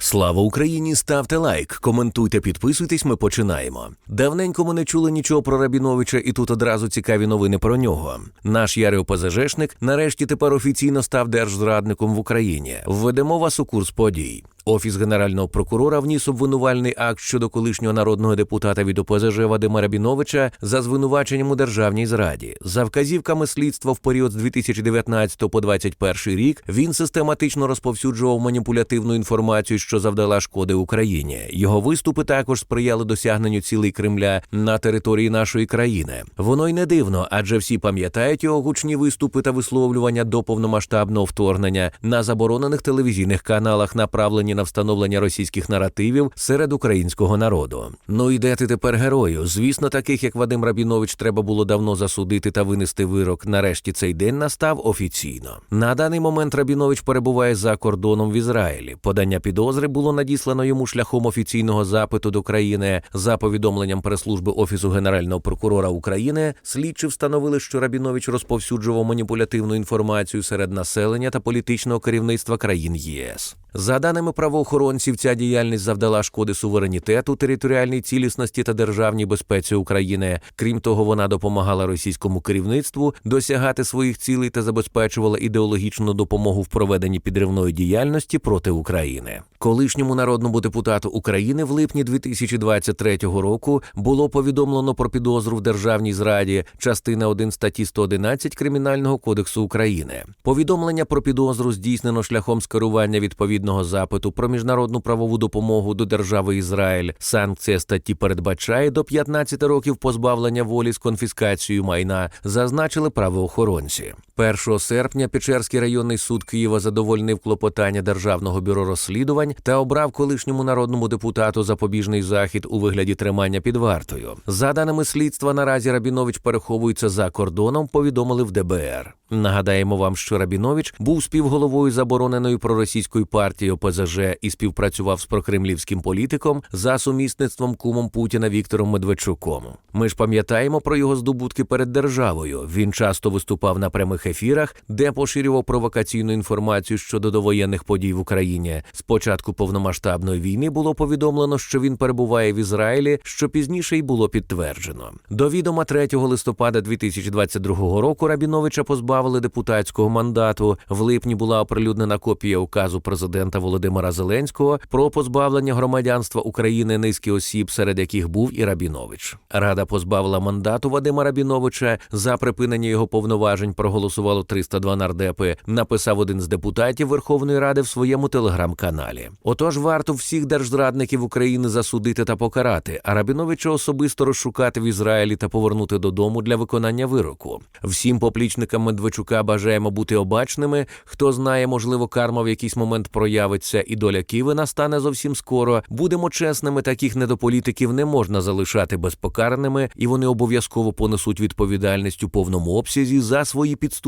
Слава Україні! Ставте лайк, коментуйте, підписуйтесь. Ми починаємо. Давненько ми не чули нічого про Рабіновича, і тут одразу цікаві новини про нього. Наш ярий ОПЗЖшник нарешті тепер офіційно став держзрадником в Україні. Введемо вас у курс подій. Офіс генерального прокурора вніс обвинувальний акт щодо колишнього народного депутата від ОПЗЖ Вадима Рабіновича за звинуваченням у державній зраді. За вказівками слідства в період з 2019 по 2021 рік він систематично розповсюджував маніпулятивну інформацію, що завдала шкоди Україні. Його виступи також сприяли досягненню цілей Кремля на території нашої країни. Воно й не дивно, адже всі пам'ятають його гучні виступи та висловлювання до повномасштабного вторгнення на заборонених телевізійних каналах, направлені на встановлення російських наративів серед українського народу. Ну і де ти тепер герою? Звісно, таких як Вадим Рабінович треба було давно засудити та винести вирок. Нарешті цей день настав офіційно. На даний момент Рабінович перебуває за кордоном в Ізраїлі. Подання підозри було надіслано йому шляхом офіційного запиту до країни. За повідомленням прес-служби Офісу Генерального прокурора України, слідчі встановили, що Рабінович розповсюджував маніпулятивну інформацію серед населення та політичного керівництва країн ЄС. За даними правоохоронців, ця діяльність завдала шкоди суверенітету, територіальній цілісності та державній безпеці України. Крім того, вона допомагала російському керівництву досягати своїх цілей та забезпечувала ідеологічну допомогу в проведенні підривної діяльності проти України. Колишньому народному депутату України в липні 2023 року було повідомлено про підозру в державній зраді, частина 1 статті 111 Кримінального кодексу України. Повідомлення про підозру здійснено шляхом скерування відповідного запиту про міжнародну правову допомогу до держави Ізраїль. Санкція статті передбачає до 15 років позбавлення волі з конфіскацією майна, зазначили правоохоронці. 1 серпня Печерський районний суд Києва задовольнив клопотання Державного бюро розслідувань та обрав колишньому народному депутату запобіжний захід у вигляді тримання під вартою. За даними слідства, наразі Рабінович переховується за кордоном. Повідомили в ДБР. Нагадаємо вам, що Рабінович був співголовою забороненої проросійської партії ОПЗЖ і співпрацював з прокремлівським політиком за сумісництвом кумом Путіна Віктором Медведчуком. Ми ж пам'ятаємо про його здобутки перед державою. Він часто виступав на прямих ефірах, де поширював провокаційну інформацію щодо довоєнних подій в Україні. З початку повномасштабної війни було повідомлено, що він перебуває в Ізраїлі, що пізніше й було підтверджено. До відома 3 листопада 2022 року Рабіновича позбавили депутатського мандату. В липні була оприлюднена копія указу президента Володимира Зеленського про позбавлення громадянства України низки осіб, серед яких був і Рабінович. Рада позбавила мандату Вадима Рабіновича за припинення його повноважень. Проголосувало 302 нардепи. Написав один з депутатів Верховної Ради в своєму телеграм-каналі. Отож, варто всіх держзрадників України засудити та покарати, а Рабіновича особисто розшукати в Ізраїлі та повернути додому для виконання вироку. Всім поплічникам Медведчука бажаємо бути обачними. Хто знає, можливо, карма в якийсь момент проявиться, і доля Києва настане зовсім скоро. Будемо чесними, таких недополітиків не можна залишати безпокарними, і вони обов'язково понесуть відповідальність у повному обсязі за свої підступні